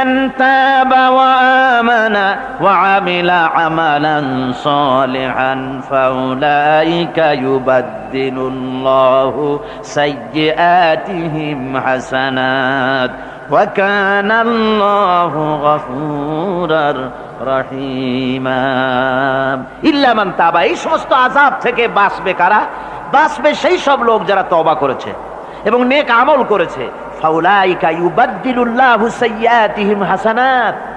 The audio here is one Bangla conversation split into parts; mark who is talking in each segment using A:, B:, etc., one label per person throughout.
A: من تاب وآمن وعمل عملا صالحا فأولئك يبدل الله سيئاتهم حسنات وكان الله غفورا رحيما إلا من تاب এই সমস্ত আযাব থেকে বাঁচবে কারা বাঁচবে সেই সব লোক যারা তওবা করেছে এবং নেক আমল করেছে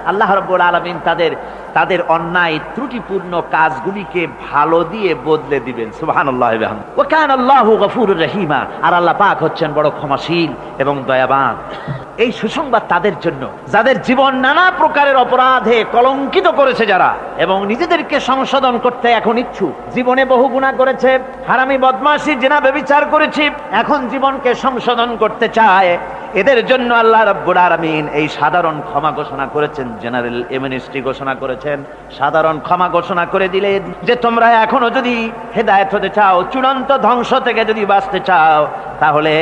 A: আল্লাহ রাব্বুল আলামিন তাদের তাদের অন্যায় ত্রুটিপূর্ণ কাজগুলিকে ভালো দিয়ে বদলে দিবেন। বিহামদিহি ওয়া কানা আল্লাহু গফুরুর রহিমা। আর আল্লাহ পাক হচ্ছেন বড় ক্ষমাশীল এবং দয়াবান। এই সুসংবাদ তাদের জন্য, যাদের জীবন নানা প্রকারের অপরাধে কলঙ্কিত করেছে যারা, এবং নিজেদেরকে সংশোধন করতে এখন ইচ্ছুক। জীবনে বহু গুণা করেছে, হারামি বদমাশি, জেনা বেবিচার করেছি, এখন জীবনকে সংশোধন করতে চায়। এদের জন্য আল্লাহ রাব্বুল আলামিন এই সাধারণ ক্ষমা ঘোষণা করেছেন, জেনারেল এমিনিস্ট্রি ঘোষণা করেছেন। সাধারণ ক্ষমা ঘোষণা করে দিলেন যে, তোমরা এখনও যদি হেদায়েত হতে চাও, চূড়ান্ত ধ্বংস থেকে যদি বাঁচতে চাও, তাহলে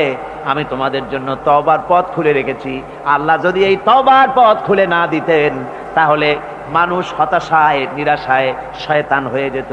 A: আমি তোমাদের জন্য তবার পথ খুলে রেখেছি। আল্লাহ যদি এই তবার পথ খুলে না দিতেন, তাহলে মানুষ হতাশায়, নিরাশায় শয়তান হয়ে যেত।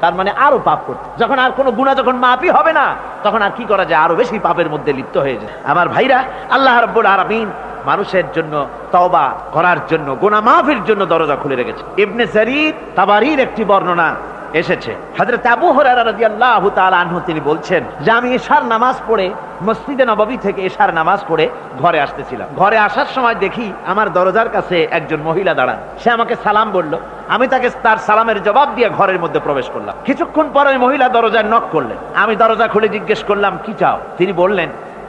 A: তার মানে আরও পাপ করত। যখন আর কোনো গুণা যখন মাপই হবে না, তখন আর কি করা যায়? আরও বেশি পাপের মধ্যে লিপ্ত হয়ে যায় আমার ভাইরা, আল্লাহ রব্বুল আরামিন মানুষের জন্য তওবা করার জন্য গোনা মাফের জন্য দরজা খুলে রেখেছে ইবনে শরীর তাবারির একটি বর্ণনা এসেছে। হযরত আবু তাআলা আনহু তিনি বলছেন যে আমি এশার নামাজ পড়ে, মসজিদে নবাবী থেকে এশার নামাজ পড়ে ঘরে আসতেছিলাম। ঘরে আসার সময় দেখি আমার দরজার কাছে একজন মহিলা দাঁড়ান। সে আমাকে সালাম বলল। আমি তাকে তার সালামের জবাব দিয়ে ঘরের মধ্যে প্রবেশ করলাম। কিছুক্ষণ পরে মহিলা দরজায় নক করলেন। আমি দরজা খুলে জিজ্ঞেস করলাম, কি চাও? তিনি বললেন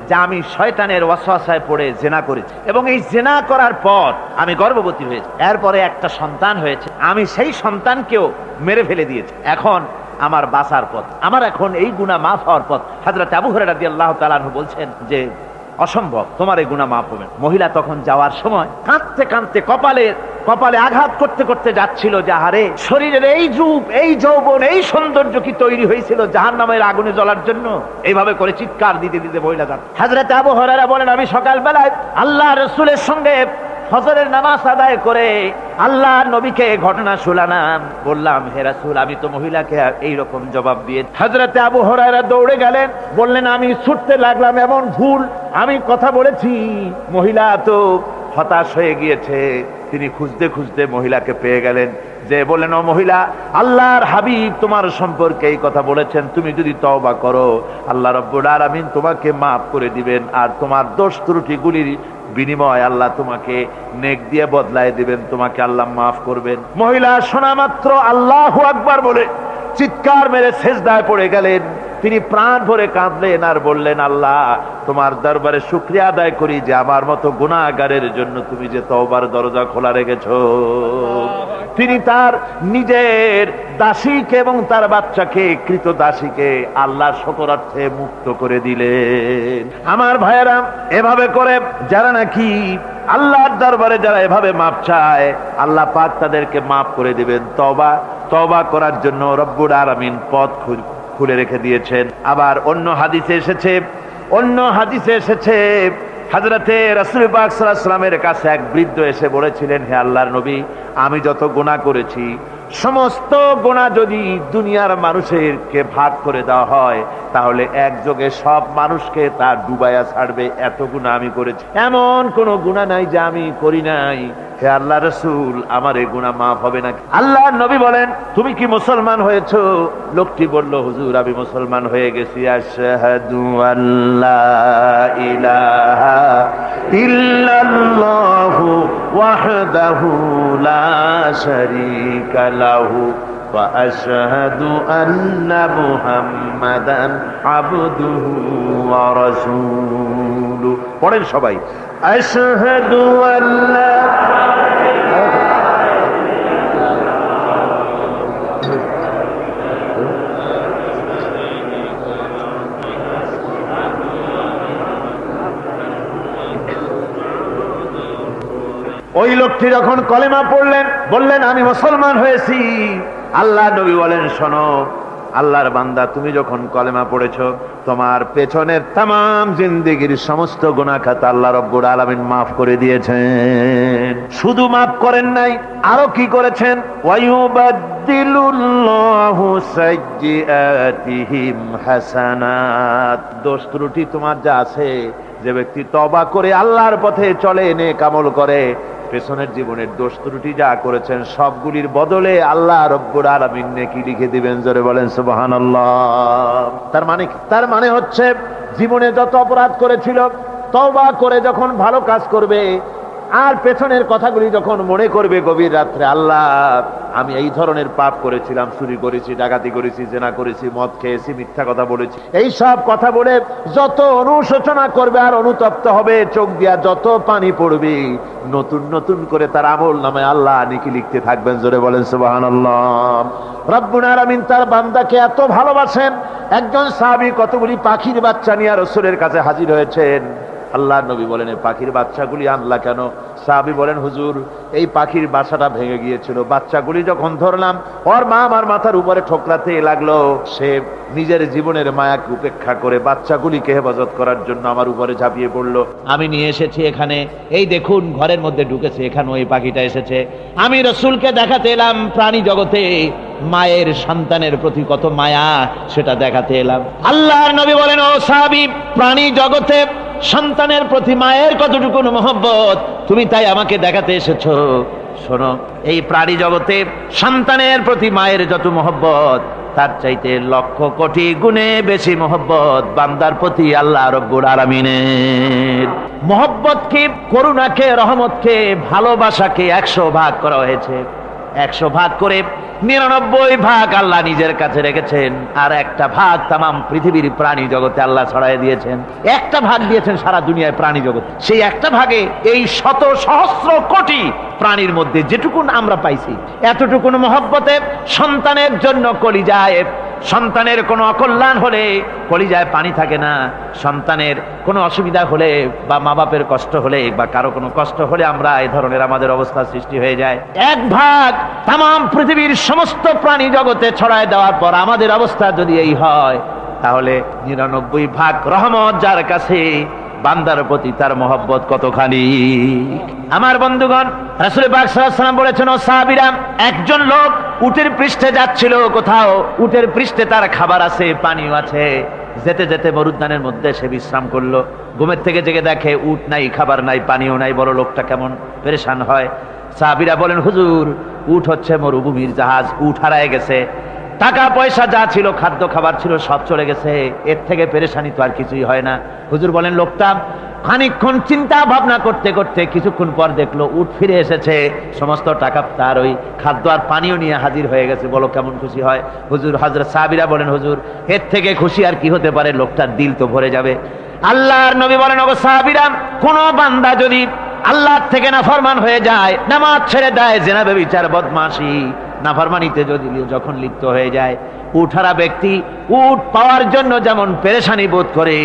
A: যে আমি শয়তানের ওয়াসওয়াসায় পড়ে জেনা করেছি। এবং এই জেনা করার পর আমি গর্ভবতী হয়েছি। এরপরে একটা সন্তান হয়েছে। আমি সেই সন্তানকেও মেরে ফেলে দিয়েছি। এখন আমার বাঁচার পথ। আমার এখন এই গুণা মাফ হওয়ার পথ। হাজরত আবু দিয়ে আল্লাহ তালাহ বলছেন যে অসম্ভব, তোমার এই গুণা মাফ হবে। মহিলা তখন যাওয়ার সময় কাঁদতে কাঁদতে কপালে কপালে আঘাত করতে করতে যাচ্ছিল যাহারে শরীরের এই যুগ এই যৌবন, এই সৌন্দর্য কি তৈরি হয়েছিল যাহার নামের আগুনে জ্বলার জন্য? এইভাবে করে চিৎকার দিতে দিতে মহিলা যান হাজরাতে আবু হরারা বলেন, আমি সকালবেলায় আল্লাহ রসুলের সঙ্গে ফজরের নামাজ আদায় করে আল্লাহ নবীকে ঘটনা শুনালাম। বললাম, হে রাসূল, আমি তো মহিলাকে এই রকম জবাব দিয়ে হযরতে আবু হুরায়রা দৌড়ে গেলেন, বললেন, আমি ছুটতে লাগলাম, এমন ভুল আমি কথা বলেছি। মহিলা তো হতাশ হয়ে গিয়েছে। তিনি খুঁজতে খুঁজতে মহিলাকে পেয়ে গেলেন। যে বললেন, ও মহিলা, আল্লাহর হাবিব তোমার সম্পর্কে এই কথা বলেছেন, তুমি যদি তওবা করো, আল্লাহ রব্বুল আলামিন তোমাকে মাফ করে দিবেন, আর তোমার দোষ ত্রুটিগুলির বিনিময় আল্লাহ তোমাকে নেক দিয়ে বদলায় দিবেন, তোমাকে আল্লাহ মাফ করবেন। মহিলা, শোনা মাত্র আল্লাহ আকবার বলে চিৎকার মেরে শেষদায় পড়ে গেলেন। তিনি প্রাণ ভরে কাঁদলেন আর বললেন, আল্লাহ, তোমার দরবারে শুক্রিয়া আদায় করি যে আমার মতো গুণাগারের জন্য তুমি যে তওবার দরজা খোলা রেখেছ। তিনি তার নিজের দাসীকে এবং তার বাচ্চাকে, কৃত দাসীকে আল্লাহ শকরার্থে মুক্ত করে দিলেন। আমার ভাইয়েরা, এভাবে করে যারা নাকি আল্লাহর দরবারে যারা এভাবে মাপ চায়, আল্লাহ পাক তাদেরকে মাপ করে দিবেন। তবা তবা করার জন্য রব্বুর আরামিন পথ খুল- খুলে রেখে দিয়েছেন। আবার অন্য হাদিসে এসেছে, অন্য হাদিসে এসেছে হাজরাতে রাসুল পাক সাল্লামের কাছে এক বৃদ্ধ এসে বলেছিলেন, হে আল্লাহর নবী, আমি যত গোনা করেছি, সমস্ত গোনা যদি দুনিয়ার মানুষেরকে ভাগ করে দেওয়া হয়, তাহলে একযোগে সব মানুষকে তার ডুবাইয়া ছাড়বে। এত গুণা আমি করেছি। এমন কোন গুণা নাই যে আমি করি নাই। হে আল্লাহ রসুল, আমার এই গুণা মাফ হবে না আল্লাহ নবী বলেন, তুমি কি মুসলমান হয়েছ? লোকটি বলল, হুজুর, আমি মুসলমান হয়ে গেছি। আশহাদু আল্লাহ ইলাহা ইল্লাল্লাহু ওয়াহদাহু লা শারীকা লাহু। وأشهد أن محمدا عبده ورسوله পড়েন সবাই أشهد أن لا ওই লোকটি যখন কলেমা পড়লেন বললেন আমি মুসলমান হয়েছি আল্লাহ নবী বলেন, শোনো, আল্লাহর বান্দা, তুমি যখন কলেমা পড়েছ, তোমার পেছনের তাম জিন্দিগির সমস্ত গুণাখাত আল্লাহ রব্বুর আলমিন মাফ করে দিয়েছেন। শুধু মাফ করেন নাই, আরও কি করেছেন? দোষ ত্রুটি তোমার যা আছে যে ব্যক্তি তবা করে আল্লাহর পথে চলে এনে কামল করে, পেছনের জীবনের দোষ ত্রুটি যা করেছেন, সবগুলির বদলে আল্লাহ রব্বুর আলমিন নেকি লিখে দিবেন, জোরে বলেন সুবাহান তার মানে তার মানে হচ্ছে, জীবনে যত অপরাধ করেছিল তবা করে যখন ভালো কাজ করবে আর পেছনের কথাগুলি যখন মনে করবে গভীর রাত্রে, আল্লাহ, আমি এই ধরনের পাপ করেছিলাম, চুরি করেছি, ডাকাতি করেছি, জেনা করেছি, মদ খেয়েছি, মিথ্যা কথা বলেছি। এই সব কথা বলে যত অনুশোচনা করবে আর অনুতপ্ত হবে, চোখ দিয়া যত পানি পড়বে, নতুন নতুন করে তার আমল নামে আল্লাহ নিকি লিখতে থাকবেন, জোরে বলেন সুবাহান রব্বুল আলামিন তার বান্দাকে এত ভালোবাসেন, একজন সাহাবী কতগুলি পাখির বাচ্চা নিয়ে রসুলের কাছে হাজির হয়েছেন। আল্লাহ নবী বলেন এই পাখির বাচ্চাগুলি আনলা কেন? সাহাবি বলেন, হুজুর, এই পাখির বাসাটা ভেঙে গিয়েছিল। বাচ্চাগুলি যখন ধরলাম, ওর মা আমার মাথার উপরে ঠোকরাতে লাগল। সে নিজের জীবনের মায়াকে উপেক্ষা করে বাচ্চাগুলিকে হেফাজত করার জন্য আমার উপরে ঝাঁপিয়ে পড়ল। আমি নিয়ে এসেছি এখানে। এই দেখুন, ঘরের মধ্যে ঢুকেছে এখানে ওই পাখিটা এসেছে। আমি রসুলকে দেখাতে এলাম, প্রাণী জগতে। মায়ের সন্তানের প্রতি কত মায়া, সেটা দেখাতে এলাম। আল্লাহর নবী বলেন, ও সাহাবি, প্রাণী জগতে সন্তানের প্রতি মায়ের কতটুকু মহব্বত? তুমি তাই আমাকে দেখাতে এসেছ। শোনো, এই প্রাণী জগতে সন্তানের প্রতি মায়ের যত মহব্বত, তার চাইতে লক্ষ কোটি গুণে বেশি মহব্বত বান্দার প্রতি আল্লাহ রব্বুর আলমিনের। মহব্বতকে, করুণাকে, রহমতকে, ভালোবাসাকে একশো ভাগ করা হয়েছে। একশো ভাগ করে নিরানব্বই ভাগ আল্লাহ নিজের কাছে রেখেছেন, আর একটা ভাগ তাম পৃথিবীর প্রাণী জগতে আল্লাহ ছড়াই দিয়েছেন। একটা ভাগ দিয়েছেন সারা দুনিয়ায় প্রাণী জগৎ। সেই একটা ভাগে এই শত সহস্র কোটি প্রাণীর মধ্যে যেটুকুন আমরা পাইছি, এতটুকুন মহব্বতে সন্তানের জন্য কলিজায় সন্তানের কোনো অকল্যাণ হলে কলিজায় পানি থাকে না। সন্তানের কোনো অসুবিধা হলে বা মা বাপের কষ্ট হলে বা কারও কোনো কষ্ট হলে আমরা এই ধরনের আমাদের অবস্থা সৃষ্টি হয়ে যায়। এক ভাগ তাম পৃথিবীর সমস্ত প্রাণী জগতে ছড়ায় দেওয়ার পর আমাদের অবস্থা যদি এই হয়, তাহলে নিরানব্বই ভাগ রহমত যার কাছে, বান্দার প্রতি তার মহব্বত কতখানি? আমার বন্ধুগণ রাসুল বাকসালাম বলেছেন, ও সাহাবিরাম একজন লোক উটের পৃষ্ঠে যাচ্ছিল কোথাও। উটের পৃষ্ঠে তার খাবার আছে, পানিও আছে। যেতে যেতে মরুদ্যানের মধ্যে সে বিশ্রাম করল। ঘুমের থেকে জেগে দেখে উট নাই, খাবার নাই, পানিও নাই, বড় লোকটা কেমন পেরেশান হয়। সাহাবিরা বলেন, হুজুর উঠ হচ্ছে মরুভূমির জাহাজ উঠ হারায় গেছে। টাকা পয়সা যা ছিল, খাদ্য খাবার ছিল, সব চলে গেছে। এর থেকে পেরেশানি তো আর কিছুই হয় না। হুজুর বলেন, লোকটা খানিকক্ষণ চিন্তা ভাবনা করতে করতে কিছুক্ষণ পর দেখল, উঠ ফিরে এসেছে। সমস্ত টাকা তার ওই খাদ্য আর পানিও নিয়ে হাজির হয়ে গেছে। বলো, কেমন খুশি হয়? হুজুর হাজরা সাবিরা বলেন, হুজুর, এর থেকে খুশি আর কি হতে পারে? লোকটার দিল তো ভরে যাবে। আল্লাহর নবী বলেন, ওগো সাহাবিরা কোন বান্দা যদি আল্লাহর থেকে না ফরমান হয়ে যায়, নামাজ ছেড়ে দেয়, জেনাবে বিচার বদমাসি নাফরমানিতে যদি যখন লিপ্ত হয়ে যায়, উঠারা ব্যক্তি উট পাওয়ার জন্য যেমন পেরেশানি বোধ করে,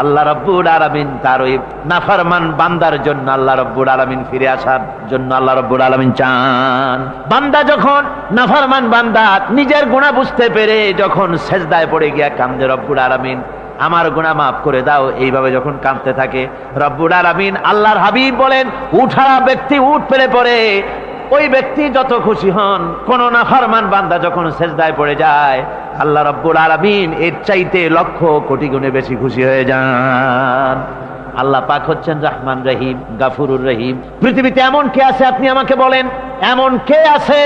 A: আল্লাহ রব্বুর আলমিন তার ওই নাফারমান বান্দার জন্য আল্লাহ রব্বুর আলমিন ফিরে আসার জন্য আল্লাহ রব্বুর আলমিন চান। বান্দা যখন নাফারমান বান্দা নিজের গুণা বুঝতে পেরে যখন সেজদায় পড়ে গিয়া কান্দে রব্বুর আলমিন, আমার গুণা মাফ করে দাও। এইভাবে যখন কাঁদতে থাকে, রব্বুল আলামিন আল্লাহর হাবিব বলেন, উঠারা ব্যক্তি উঠ পেলে পড়ে ওই ব্যক্তি যত খুশি হন, কোন না ফরমান বান্দা যখন সেজদায় পড়ে যায়, আল্লাহ রব্বুল আলামিন এর চাইতে লক্ষ কোটি গুণে বেশি খুশি হয়ে যান। আল্লাহ পাক হচ্ছেন রহমান রহিম, গাফুরুর রহিম। পৃথিবীতে এমন কে আছে আপনি আমাকে বলেন? এমন কে আছে?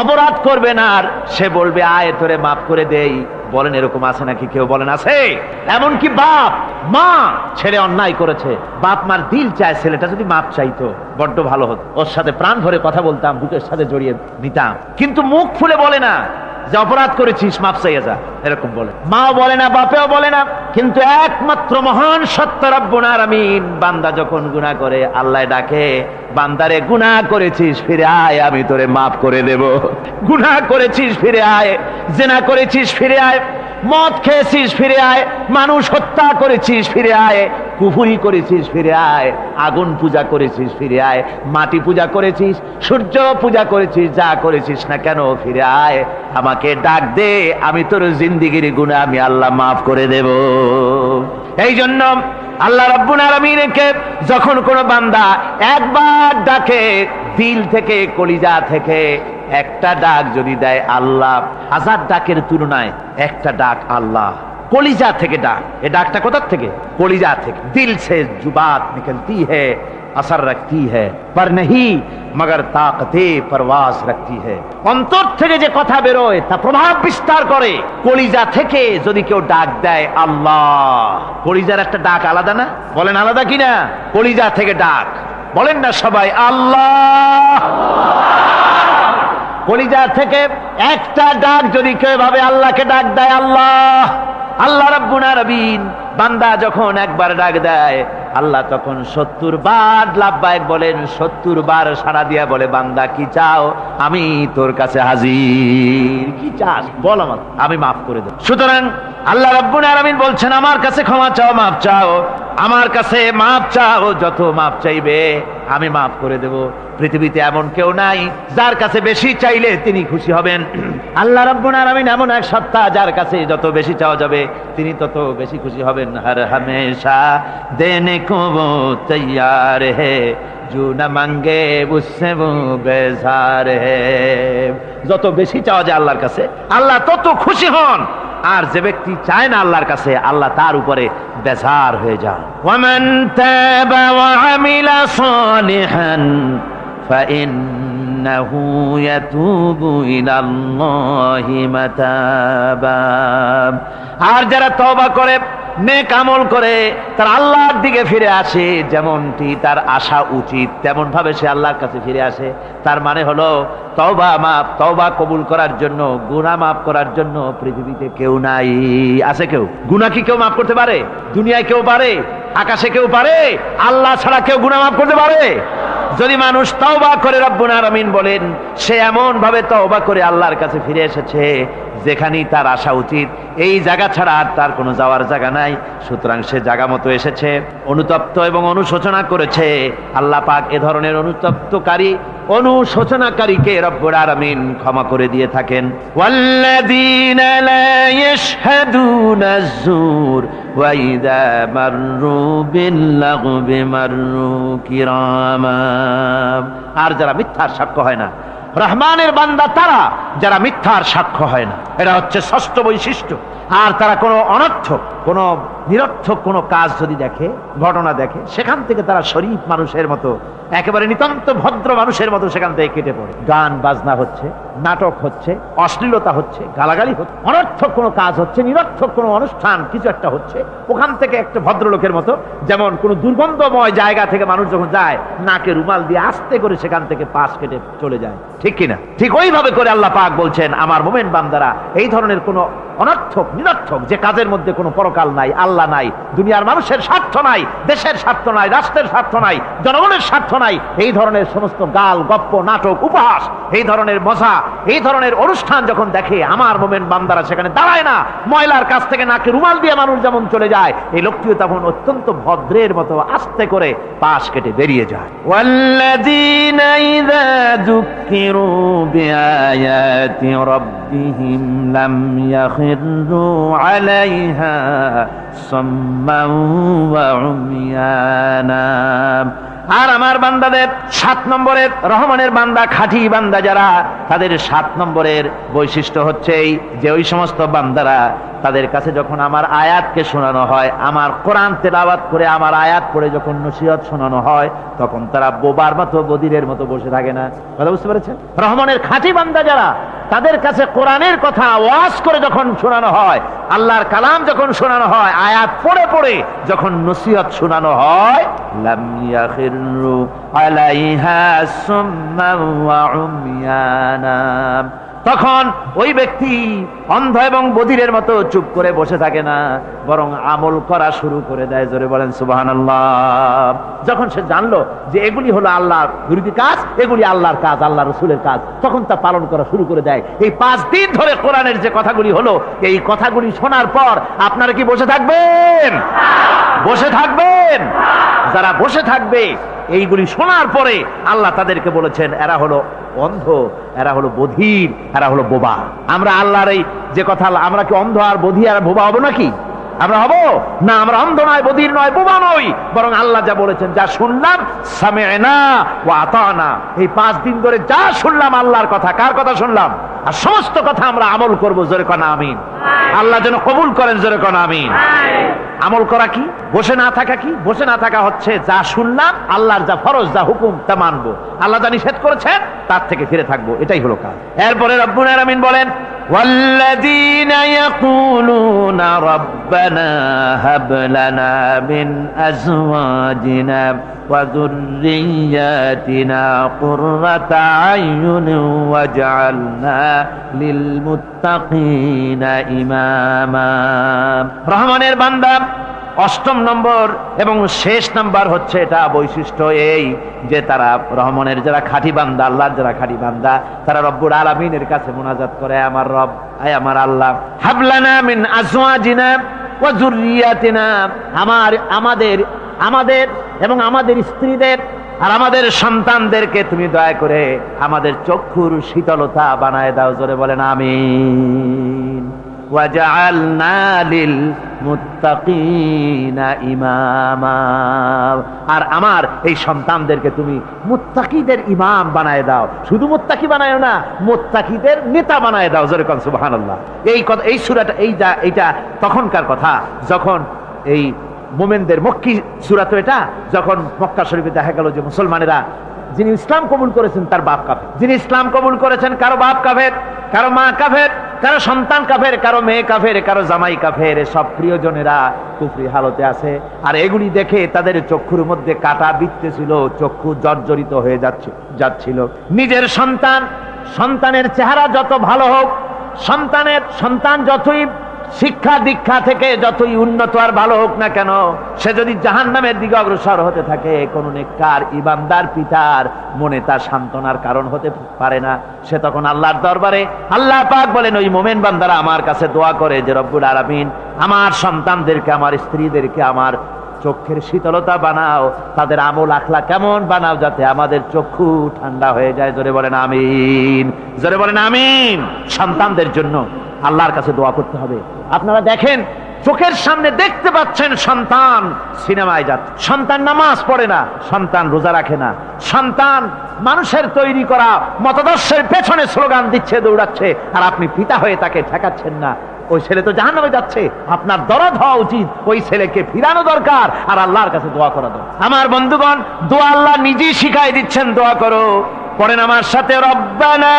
A: অপরাধ করবেন আর, সে বলবে, আয় তোরে মাফ করে দেই। বলেন, এরকম আছে নাকি? কেউ বলেন, আছে। এমনকি বাপ, মা ছেলে অন্যায় করেছে। বাপ মার দিল চায়, ছেলেটা যদি মাপ চাইতো, বড্ড ভালো হতো। ওর সাথে প্রাণ ভরে কথা বলতাম বুকের সাথে জড়িয়ে নিতাম। কিন্তু মুখ ফুলে বলে না। যে অপরাধ করেছিস মাপ চাইয়া যা। এরকম বলে। মাও বলে না, বাপেও বলে না। কিন্তু একমাত্র মহান সত্য রব্বুনার আমিন বান্দা যখন গুণা করে, আল্লাহ ডাকে, বান্দারে, গুনাহ করেছিস, ফিরে আয়, আমি তোরে মাফ করে দেব। গুনা করেছিস, ফিরে আয়। জেনা করেছিস, ফিরে আয়। মদ খেয়েছিস ফিরে আয়, মানুষ হত্যা করেছিস ফিরে আয় কুফুরি করেছিস ফিরে আয়, আগুন পূজা করেছিস ফিরে আয়, মাটি পূজা করেছিস, সূর্য পূজা করেছিস, যা করেছিস না কেন ফিরে আয়, আমাকে ডাক দে, আমি তোর জিন্দিগির গুণা আমি আল্লাহ মাফ করে দেব। এই জন্য আল্লাহ রব্বুল আলমিনকে যখন কোনো বান্দা একবার ডাকে, দিল থেকে, কলিজা থেকে একটা ডাক যদি দেয় আল্লাহ, হাজার ডাকের তুলনায় একটা ডাক আল্লাহ। কলিজা থেকে ডাক। এ ডাকটা কোথার থেকে? কলিজা থেকে। দিল সে জুবাত নিকলতি হ্যাঁ রাখতি रखती है पर नहीं मगर ताकते प्रवास রাখতি হে। অন্তর থেকে যে কথা বেরোয়, তা প্রভাব বিস্তার করে। কলিজা থেকে যদি কেউ ডাক দেয় আল্লাহ। কলিজার একটা ডাক আলাদা না? বলেন আলাদা কিনা? কলিজা থেকে ডাক। বলেন না সবাই, আল্লাহ। কলিজা থেকে একটা ডাক যদি কেউ ভাবে আল্লাহকে ডাক দেয়, আল্লাহ আল্লাহ আলামিন। বান্দা যখন একবার ডাক দেয়, আল্লাহ তখন সত্তর বার লাভবায়ক বলেন, সত্তর বার সাড়া দিয়া বলে, বান্দা, কি চাও? আমি তোর কাছে হাজির। কি চাস? বল আমার, আমি মাফ করে দেব। সুতরাং আল্লাহ রব্বুল আলামিন বলছেন, আমার কাছে ক্ষমা চাও, মাফ চাও। আমার কাছে মাপ চাও, যত মাপ চাইবে। আমি মাফ করে দেব। পৃথিবীতে এমন কেউ নাই, যার কাছে বেশি চাইলে তিনি খুশি হবেন। আল্লাহ রব্বুনার আমিন এমন এক সত্তা, যার কাছে যত বেশি চাওয়া যাবে, তিনি তত বেশি খুশি হবেন। হর হামেশা দেনে কোবো তৈয়ার হে, জু না মাঙ্গে বুঝছে বেজার হে। যত বেশি চাওয়া যায় আল্লাহর কাছে, আল্লাহ তত খুশি হন। আর যে ব্যক্তি চায় না আল্লাহর কাছে আল্লাহ তার উপরে বেজার হয়ে যান। আর যারা তবা করে নেক আমল করে তার আল্লাহর দিকে ফিরে আসে, যেমনটি তার আশা উচিত তেমন ভাবে সে আল্লাহর কাছে ফিরে আসে। তার মানে হলো, তওবা মাপ তওবা কবুল করার জন্য, গুনাহ মাফ করার জন্য পৃথিবীতে কেউ নাই। আছে কেউ? গুনাহ কি কেউ মাফ করতে পারে? দুনিয়ায় কেউ পারে? আকাশে কেউ পারে? আল্লাহ ছাড়া কেউ গুণা মাফ করতে পারে? যদি মানুষ তওবা করে রব্বুল আলামিন বলেন, সে এমন ভাবে তওবা করে আল্লাহর কাছে ফিরে এসেছে যেখানেই তার আসা উচিত, এই জায়গা ছাড়া আর তার কোনো যাওয়ার জায়গা নাই। সুতরাং সে জায়গা মতো এসেছে, অনুতপ্ত এবং অনুশোচনা করেছে। আল্লাহ পাক এ ধরনের অনুতপ্তকারী, অনুশোচনাকারীকে রব্বুল আলামিন ক্ষমা করে দিয়ে থাকেন। আর যারা মিথ্যার সাক্ষ্য হয় না রহমানের বান্দা তারা, যারা মিথ্যার সাক্ষ্য হয় না। এটা হচ্ছে ষষ্ঠ বৈশিষ্ট্য। আর তারা কোনো অনর্থক, কোনো নিরর্থক কোনো কাজ যদি দেখে, ঘটনা দেখে, সেখান থেকে তারা শরীফ মানুষের মতো, একেবারে নিতান্ত ভদ্র মানুষের মতো সেখান থেকে কেটে পড়ে। গান, বাজনা হচ্ছে নাটক হচ্ছে, অশ্লীলতা হচ্ছে, গালাগালি হচ্ছে, অনর্থক কোনো কাজ হচ্ছে, নিরর্থক কোনো অনুষ্ঠান, কিছু একটা হচ্ছে। ওখান থেকে একটা ভদ্রলোকের মতো, যেমন কোনো দুর্গন্ধময় জায়গা থেকে মানুষ যখন যায়, নাকে রুমাল দিয়ে আস্তে করে সেখান থেকে পাশ কেটে চলে যায়। ঠিক কিনা? ঠিক ওইভাবে করে আল্লাহ পাক বলছেন, আমার মোমেন বান্দারা, এই ধরনের কোনো অনর্থক নিরর্থক যে কাজের মধ্যে কোনো পরকাল নাই আল্লাহ নাই দুনিয়ার মানুষের স্বার্থ নাই দেশের স্বার্থ নাই রাষ্ট্রের স্বার্থ নাই জনগণের স্বার্থ নাই এই ধরনের সমস্ত গাল গপ্প নাটক উপহাস এই ধরনের মজা এই ধরনের অনুষ্ঠান যখন দেখে আমার মোমেন বান্দারা সেখানে দাঁড়ায় না ময়লার কাছ থেকে নাকে রুমাল দিয়ে মানুষ যেমন চলে যায় এই লোকটিও তখন অত্যন্ত ভদ্রের মতো আস্তে করে পাশ কেটে বেরিয়ে যায় والذين إذا ذكروا بآيات ربهم لم يخروا عليها صما وعميانا আর আমার বান্দাদের সাত নম্বরের রহমানের বান্দা খাঁটি বান্দা যারা তাদের সাত নম্বরের বৈশিষ্ট্য হচ্ছে এই যে ওই সমস্ত বান্দারা তাদের কাছে যখন আমার আয়াতকে শোনানো হয়, আমার কোরআন তেলাওয়াত করে আমার আয়াত পড়ে যখন নসিহত শোনানো হয়, তখন তারা বোবার মতো বদিরের মতো বসে থাকে না। কথা বুঝতে পেরেছেন? রহমানের খাঁটি বান্দা যারা, তাদের কাছে কোরআনের কথা ওয়াজ করে যখন শোনানো হয়, আল্লাহর কালাম যখন শোনানো হয়, আয়াত পড়ে পড়ে যখন নসিহত শোনানো হয় তখন ওই ব্যক্তি অন্ধ এবং বধিরের মতো চুপ করে বসে থাকে না, বরং আমল করা শুরু করে দেয়। জোরে বলেন সুবাহান যখন সে জানলো যে এগুলি হলো আল্লাহর বিরোধী কাজ, এগুলি আল্লাহর কাজ আল্লাহ রসুলের কাজ, তখন তা পালন করা শুরু করে দেয়। এই পাঁচ দিন ধরে কোরআনের যে কথাগুলি হলো, এই কথাগুলি শোনার পর আপনারা কি বসে থাকবেন? বসে থাকবেন? যারা বসে থাকবে এইগুলি শোনার পরে আল্লাহ তাদেরকে বলেছেন, এরা হলো অন্ধ, এরা হলো বধির, এরা হলো বোবা। আমরা আল্লাহর এই যে কথা, আমরা কি অন্ধ আর বধি আর বোবা হব নাকি? আমরা হব না আমরা অন্ধ নয় বধির নয় বোবা নই বরং আল্লাহ যা বলেছেন যা শুনলাম সামেনা ও আতানা এই পাঁচ দিন ধরে যা শুনলাম আল্লাহর কথা কার কথা শুনলাম আর সমস্ত কথা আমরা আমল করবো জোরে কনা আমিন আল্লাহ যেন কবুল করেন জোরে কনা আমিন আমল করা কি বসে না থাকা কি বসে না থাকা হচ্ছে যা শুনলাম আল্লাহর যা ফরজ যা হুকুম তা মানবো আল্লাহ যা নিষেধ করেছেন তার থেকে ফিরে থাকবো এটাই হলো কাজ এরপরে রব্বুল আলামিন বলেন والذين يقولون ربنا هب لنا من أزواجنا وذرياتنا قرة أعين واجعلنا للمتقين إماما রহমানের বান্দা অষ্টম নম্বর এবং শেষ নাম্বার হচ্ছে এটা বৈশিষ্ট্য এই যে তারা রহমানের যারা খাঁটি বান্দা আল্লাহর যারা খাঁটি বান্দা তারা রব্বুর আলামিনের কাছে মোনাজাত করে আমার রব আয় আমার আল্লাহ হাবলানা মিন আজওয়াজিনা ওয়া যুররিয়াতিনা আমার, আমাদের আমাদের এবং আমাদের স্ত্রীদের আর আমাদের সন্তানদেরকে তুমি দয়া করে আমাদের চক্ষুর শীতলতা বানায় দাও, জোরে বলেন আমি আর আমার এই সন্তানদেরকে তুমি মুত্তাকিদের ইমাম বানায় দাও। শুধু মুত্তাকি বানায় না, মুত্তাকিদের নেতা বানায় দাও। জোরে কোন সুবহানাল্লাহ। এই কথা, এই সূরাটা, এই যা, এইটা তখনকার কথা, যখন এই মোমেনদের মক্কি সূরা তো এটা, যখন মক্কা শরীফে দেখা গেল যে মুসলমানেরা, যিনি ইসলাম কবুল করেছেন তার বাপ কাফের। যিনি ইসলাম কবুল করেছেন, কারও বাপ কাফের, কারও মা কাফের কারও সন্তান কাফের, কারও মেয়ে কাফের, কারও জামাই কাফের, সব প্রিয়জনেরা কুফরি হালতে আছে। আর এগুলি দেখে তাদের চক্ষুর মধ্যে কাটা বিত্তেছিল চক্ষু জর্জরিত হয়ে যাচ্ছে যাচ্ছিল। নিজের সন্তান, সন্তানের চেহারা যত ভালো হোক, সন্তানের সন্তান যতই শিক্ষা দীক্ষা থেকে যতই উন্নত আর ভালো হোক না কেন, সে যদি জাহান নামের দিকে অগ্রসর হতে থাকে, কোনো নেককার, ইমানদার পিতার মনে তার সান্ত্বনার কারণ হতে পারে না। সে তখন আল্লাহর দরবারে আল্লাহ পাক বলেন, ওই মোমেন বান্দারা আমার কাছে দোয়া করে যে রব্বুল আরামিন আমার সন্তানদেরকে, আমার স্ত্রীদেরকে, আমার চোখের শীতলতা বানাও, তাদের আমল আখলা কেমন বানাও যাতে আমাদের চক্ষু ঠান্ডা হয়ে যায়। জোরে বলেন আমিন। জোরে বলেন আমিন। সন্তানদের জন্য আল্লাহর কাছে দোয়া করতে হবে। আপনারা দেখেন, চোখের সামনে দেখতে পাচ্ছেন সন্তান সিনেমায় যাচ্ছে। সন্তান নামাজ পড়ে না, সন্তান রোজা রাখে না। সন্তান মানুষের তৈরি করা মতাদর্শের পেছনে স্লোগান দিচ্ছে, দৌড়াচ্ছে, আর আপনি পিতা হয়ে তাকে ঠেকাচ্ছেন না। ওই ছেলে তো জাহান নামে যাচ্ছে আপনার দরদ হওয়া উচিত ওই ছেলেকে ফিরানো দরকার আর আল্লাহর কাছে দোয়া করা দরকার আমার বন্ধুগণ দোয়া আল্লাহ নিজেই শিখাই দিচ্ছেন দোয়া করো পড়েন আমার সাথে রব্বানা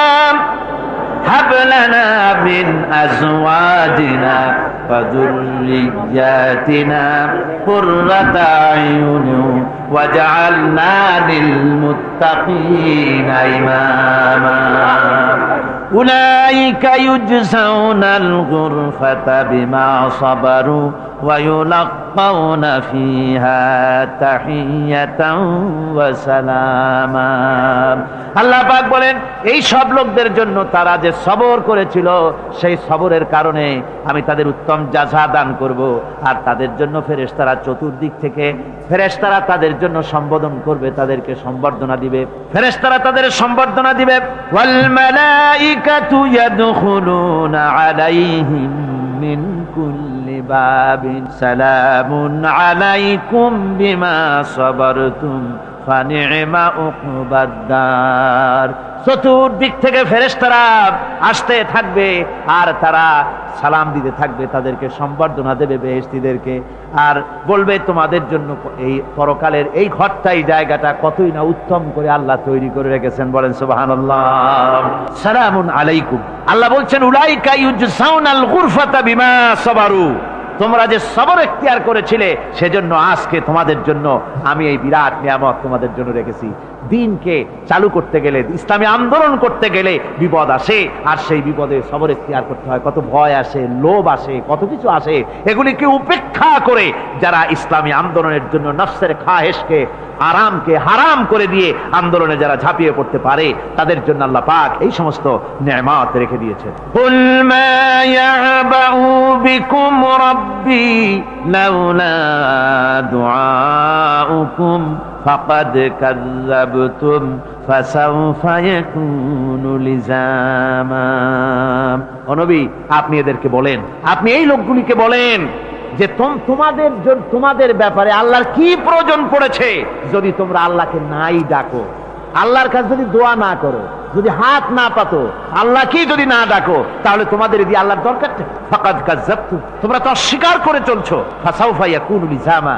A: هب لنا من أزواجنا وذرياتنا قرة أعين واجعلنا للمتقين إماما أولئك يجزون الغرفة بما صبروا ويلقون فيها تحية وسلاما আল্লাহ পাক বলেন এই সব লোকদের জন্য তারা যে সবর করেছিল সেই সবরের কারণে আমি তাদের উত্তম যাঝা দান করব আর তাদের জন্য ফেরেশতারা চতুর্দিক থেকে ফেরেশতারা তাদের জন্য সম্বোধন করবে তাদেরকে সম্বর্ধনা দিবে ফেরেশতারা তাদের সম্বর্ধনা দিবে ওয়াল মালাইকাতু আলাইহিম মিন কুল্লি বাবিন সালামুন আলাইকুম বিমা সাবারতুম ফানিমা উকবাদ্দার চতুর্দিক থেকে ফেরেশতারা আসতে থাকবে আর তারা সালাম দিতে থাকবে, তাদেরকে সম্বর্ধনা দেবে বেহেস্তিদেরকে আর বলবে, তোমাদের জন্য এই পরকালের এই ঘরটাই, জায়গাটা কতই না উত্তম করে আল্লাহ তৈরি করে রেখেছেন। বলেন, সুবহানাল্লাহ। সালামুন আলাইকুম। আল্লাহ বলছেন, উলাইকা ইউজসাউনাল গুরফাতা বিমা সাবারু। তোমরা যে সবর এখতিয়ার করেছিলে, সেজন্য আজকে তোমাদের জন্য আমি এই বিরাট নিয়ামত তোমাদের জন্য রেখেছি। দিনকে চালু করতে গেলে ইসলামী আন্দোলন করতে গেলে বিপদ আসে আর সেই বিপদে সবর এখতিয়ার করতে হয় কত ভয় আসে লোভ আসে কত কিছু আসে এগুলিকে উপেক্ষা করে যারা ইসলামী আন্দোলনের জন্য নফসের খাহেশকে আরামকে হারাম করে দিয়ে আন্দোলনে যারা ঝাঁপিয়ে পড়তে পারে তাদের জন্য আল্লাহ পাক এই সমস্ত নিয়ামত রেখে দিয়েছেন قل ما يعبأ بكم ربي لولا دعاؤكم فقد كذبتم فسوف يكون لزاما ও নবী আপনি এদেরকে বলেন আপনি এই লোকগুলিকে বলেন যে তোম- তোমাদের জন- তোমাদের ব্যাপারে আল্লাহর কি প্রয়োজন পড়েছে যদি তোমরা আল্লাহকে নাই ডাকো আল্লাহর কাছে যদি দোয়া না করো যদি হাত না পাতো আল্লাহ কি যদি না ডাকো তাহলে তোমাদের এদিকে আল্লাহর দরকার নেই। ফাকাদ কাজ্জাবতু। তোমরা তো অস্বীকার করে চলছো ফাসাউফা ইয়াকুনু লিজামা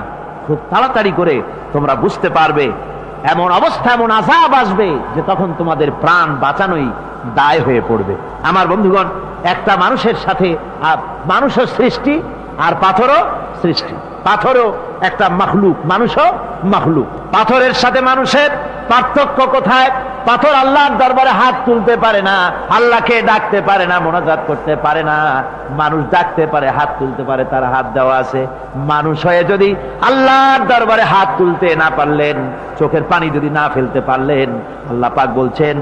A: খুব তাড়াতাড়ি করে তোমরা বুঝতে পারবে, এমন অবস্থা, এমন আজাব আসবে যে তখন তোমাদের প্রাণ বাঁচানোই দায় হয়ে পড়বে। আমার বন্ধুগণ, একটা মানুষের সাথে মানুষের সৃষ্টি আর পাথরও সৃষ্টি। পাথরও একটা মাখলুক, মানুষও মাখলুক। পাথরের সাথে মানুষের পার্থক্য কোথায়? পাথর আল্লাহর দরবারে হাত তুলতে পারে না, আল্লাহকে ডাকতে পারে না, মোনাজাত করতে পারে না, মানুষ ডাকতে পারে, হাত তুলতে পারে, তার হাত দেওয়া আছে। মানুষ হয়ে যদি আল্লাহর দরবারে হাত তুলতে না পারলেন, চোখের পানি যদি না ফেলতে পারলেন, আল্লাহ পাক বলছেন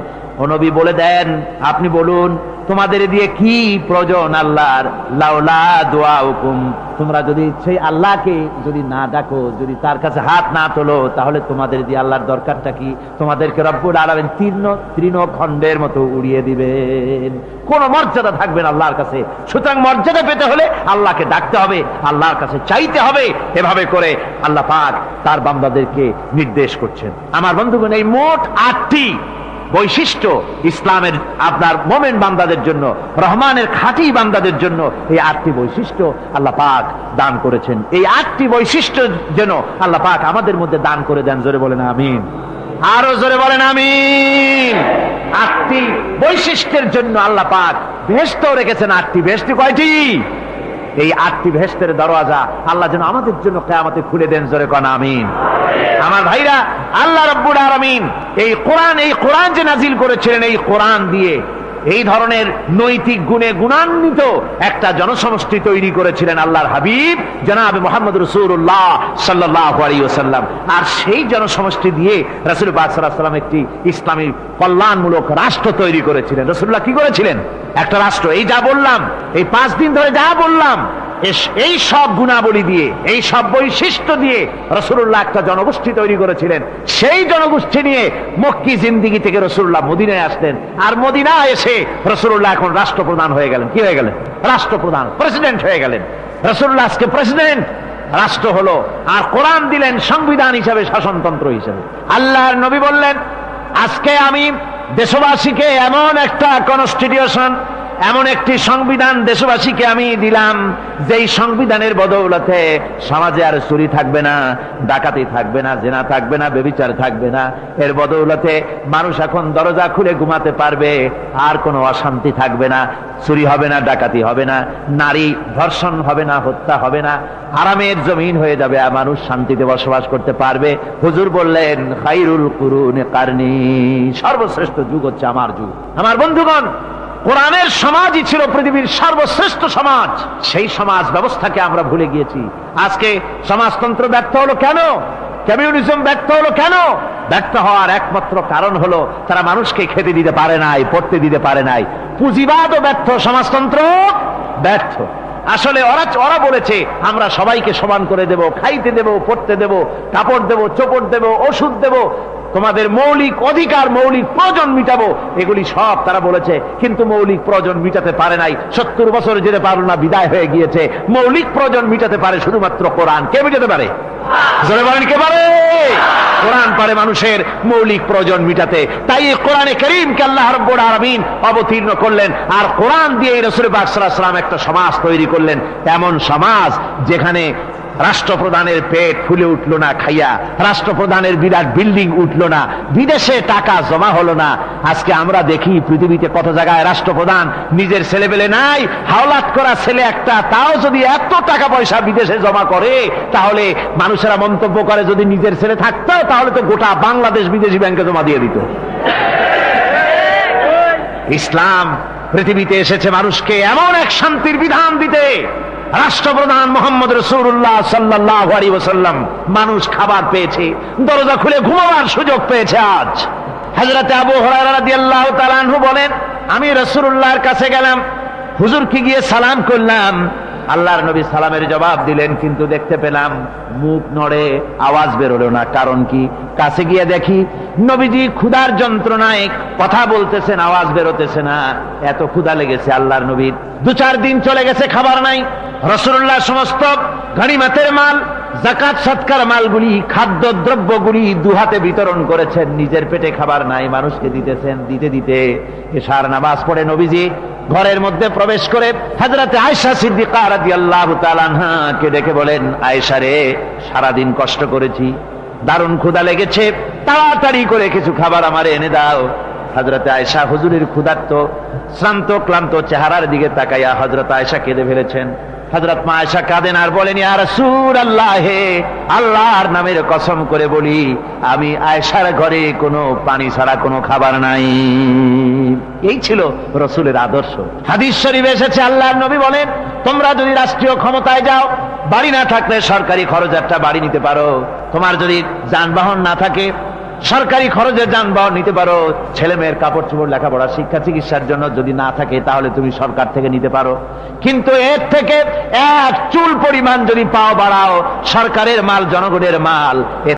A: নবী বলে দেন, আপনি বলুন, তোমাদের দিয়ে কি প্রয়োজন আল্লাহর? লাউলা দোয়া হুকুম তোমরা যদি সেই আল্লাহকে যদি না ডাকো, যদি তার কাছে হাত না তোলো, তাহলে তোমাদের দিয়ে আল্লাহর দরকারটা কি? তোমাদেরকে রব্বুল আলামিন তৃণ তৃণ খণ্ডের মতো উড়িয়ে দিবেন। কোন মর্যাদা থাকবে না আল্লাহর কাছে। সুতরাং মর্যাদা পেতে হলে আল্লাহকে ডাকতে হবে, আল্লাহর কাছে চাইতে হবে, এভাবে করে আল্লাহ পাক তার বান্দাদেরকে নির্দেশ করছেন। আমার বন্ধুগণ, এই মোট আটটি বৈশিষ্ট্য ইসলামের আপনার মোমেন বান্দাদের জন্য, রহমানের খাঁটি বান্দাদের জন্য এই আটটি বৈশিষ্ট্য আল্লাহ পাক দান করেছেন। এই আটটি বৈশিষ্ট্য যেন আল্লাহ পাক আমাদের মধ্যে দান করে দেন, জোরে বলেন আমিন। আরও জোরে বলেন আমিন। আটটি বৈশিষ্ট্যের জন্য আল্লাহ পাক ভেস্ত রেখেছেন আটটি। ভেস্তি কয়টি? এই আটটি ভেস্তের দরওয়াজা আল্লাহ যেন আমাদের জন্য কেয়ামতে খুলে দেন, জোরে কন, আমিন। আমার ভাইরা, আল্লাহ রব্বুল আলামিন এই কোরআন এই কোরআন যে নাজিল করেছিলেন, এই কোরআন দিয়ে এই ধরনের নৈতিক গুণে গুণান্বিত একটা জনসমষ্টি তৈরি করেছিলেন আল্লাহর হাবিব, জনাব মোহাম্মদ রসুল্লাহ সাল্লাহ আলিয়াল্লাম আর সেই জনসমষ্টি দিয়ে রসুল বাদসাল্লাম একটি ইসলামী কল্যাণমূলক রাষ্ট্র তৈরি করেছিলেন। রসুল্লাহ কি করেছিলেন? একটা রাষ্ট্র, এই যা বললাম, এই পাঁচ দিন ধরে যা বললাম এই সব গুণাবলী দিয়ে, এই সব বৈশিষ্ট্য দিয়ে রসুল্লাহ একটা জনগোষ্ঠী তৈরি করেছিলেন। সেই জনগোষ্ঠী নিয়ে মক্কি জিন্দিগি থেকে রসুল্লাহ মদিনায় আসলেন। আর মদিনা এসে রসুল্লাহ এখন রাষ্ট্রপ্রধান হয়ে গেলেন। কি হয়ে গেলেন? রাষ্ট্রপ্রধান, প্রেসিডেন্ট হয়ে গেলেন। রসুল্লাহ আজকে প্রেসিডেন্ট। রাষ্ট্র হলো, আর কোরআন দিলেন সংবিধান হিসাবে শাসনতন্ত্র হিসাবে। আল্লাহর নবী বললেন, আজকে আমি দেশবাসীকে এমন একটা কনস্টিটিউশন এমন একটি সংবিধান দেশবাসীকে আমি দিলাম, যেই সংবিধানের বদৌলতে সমাজে আর চুরি থাকবে না, ডাকাতি থাকবে না, জেনা থাকবে না বেবিচার থাকবে না। এর বদৌলতে মানুষ এখন দরজা খুলে ঘুমাতে পারবে, আর কোনো অশান্তি থাকবে না, চুরি হবে না, ডাকাতি হবে না, নারী ধর্ষণ হবে না, হত্যা হবে না আরামের জমিন হয়ে যাবে, আর মানুষ শান্তিতে বসবাস করতে পারবে। হুজুর বললেন, খাইরুল কুরুন কারনি সর্বশ্রেষ্ঠ যুগ হচ্ছে আমার যুগ। আমার বন্ধুগণ কোরআনের সমাজই ছিল পৃথিবীর সর্বশ্রেষ্ঠ সমাজ। সেই সমাজ ব্যবস্থাকে আমরা ভুলে গিয়েছি। আজকে সমাজতন্ত্র ব্যর্থ হলো কেন? কমিউনিজম ব্যর্থ হলো কেন? ব্যর্থ হওয়ার একমাত্র কারণ হলো, তারা মানুষকে খেতে দিতে পারে নাই, পড়তে দিতে পারে নাই। পুঁজিবাদও ব্যর্থ সমাজতন্ত্র ব্যর্থ। আসলে ওরা ওরা বলেছে, আমরা সবাইকে সমান করে দেব, খাইতে দেব, পড়তে দেব, কাপড় দেব, চোপড় দেব, ওষুধ দেব, তোমাদের মৌলিক অধিকার, মৌলিক প্রয়োজন মিটাবো, এগুলি সব তারা বলেছে, কিন্তু মৌলিক প্রয়োজন মিটাতে পারে নাই। সত্তর বছর যেতে পারল না বিদায় হয়ে গিয়েছে, মৌলিক প্রয়োজন মিটাতে পারে শুধুমাত্র কোরআন। কে মিটাতে পারে? কোরআন পারে মানুষের মৌলিক প্রয়োজন মিটাতে। তাই এই কোরআনে করিমকে আল্লাহ রব্বুল আলামিন অবতীর্ণ করলেন। আর কোরআন দিয়ে রসুল পাক সাল্লাল্লাহু একটা সমাজ তৈরি করলেন এমন সমাজ যেখানে রাষ্ট্রপ্রধানের পেট ফুলে উঠল না খাইয়া, রাষ্ট্রপ্রধানের বিরাট বিল্ডিং উঠল না, বিদেশে টাকা জমা হলো না, আজকে আমরা দেখি পৃথিবীতে কত জায়গায় রাষ্ট্রপ্রধান নিজের ছেলেবেলে নাই, হাওলাত করা ছেলে একটা, তাও যদি এত টাকা পয়সা বিদেশে জমা করে, তাহলে মানুষেরা মন্তব্য করে যদি নিজের ছেলে থাকতো, তাহলে তো গোটা বাংলাদেশ বিদেশি ব্যাংকে জমা দিয়ে দিত। ইসলাম পৃথিবীতে এসেছে মানুষকে এমন এক শান্তির বিধান দিতে রাষ্ট্রপ্রধান মোহাম্মদ রসুল্লাহ সাল্লাহ সাল্লাম মানুষ খাবার পেয়েছে, দরজা খুলে ঘুমাবার সুযোগ পেয়েছে আজ। হাজরাতে আবু হরারাদিয়াল্লাহ তালানহু বলেন, আমি রসুল্লাহর কাছে গেলাম, হুজুরকে গিয়ে সালাম করলাম আল্লাহর নবী সালামের জবাব দিলেন, কিন্তু দেখতে পেলাম মুখ নড়ে আওয়াজ বেরোলো না। কারণ কি? কাছে গিয়ে দেখি নবীজি ক্ষুধার যন্ত্রণায় কথা বলতেছেন, আওয়াজ বেরোতেছে না। এত ক্ষুধা লেগেছে আল্লাহর নবীর। দু চার দিন চলে গেছে, খাবার নাই। রসুল্লাহ সমস্ত গাড়িমাতের মাল জাকাত সৎকার মালগুলি, খাদ্য, দ্রব্যগুলি দুহাতে বিতরণ করেছেন। নিজের পেটে খাবার নাই, মানুষকে দিতেছেন, দিতে দিতে এশার নামাজ পড়ে নবীজি ঘরের মধ্যে প্রবেশ করে হাজরাতে আয়সা সিদ্দিকা রাদিয়াল্লাহু আল্লাহ কে ডেকে বলেন আয়সা রে, সারাদিন কষ্ট করেছি, দারুণ ক্ষুদা লেগেছে, তাড়াতাড়ি করে কিছু খাবার আমার এনে দাও। হজরতে আয়সা হুজুরের ক্ষুধার্ত, শ্রান্ত, ক্লান্ত চেহারার দিকে তাকাইয়া হজরত আয়সা কেঁদে ফেলেছেন। হজরত মা আয়সা কাঁদেন আর বলেন সুর আল্লাহ আল্লাহর নামের কসম করে বলি, আমি আয়সার ঘরে কোনো পানি ছাড়া কোনো খাবার নাই। এই ছিল রসুলের আদর্শ। হাদিস শরীফ এসেছে, আল্লাহর নবী বলেন, তোমরা যদি রাষ্ট্রীয় ক্ষমতায় যাও, বাড়ি না থাকলে সরকারি খরচ একটা বাড়ি নিতে পারো। তোমার যদি যানবাহন না থাকে সরকারি খরচে যানবাহন নিতে পারো, ছেলে মেয়ের কাপড় চোপড় লেখাপড়া, শিক্ষা, চিকিৎসার জন্য যদি না থাকে, তাহলে তুমি সরকার থেকে নিতে পারো। কিন্তু এর থেকে এক চুল পরিমাণ যদি পাও বাড়াও, সরকারের মাল, জনগণের মাল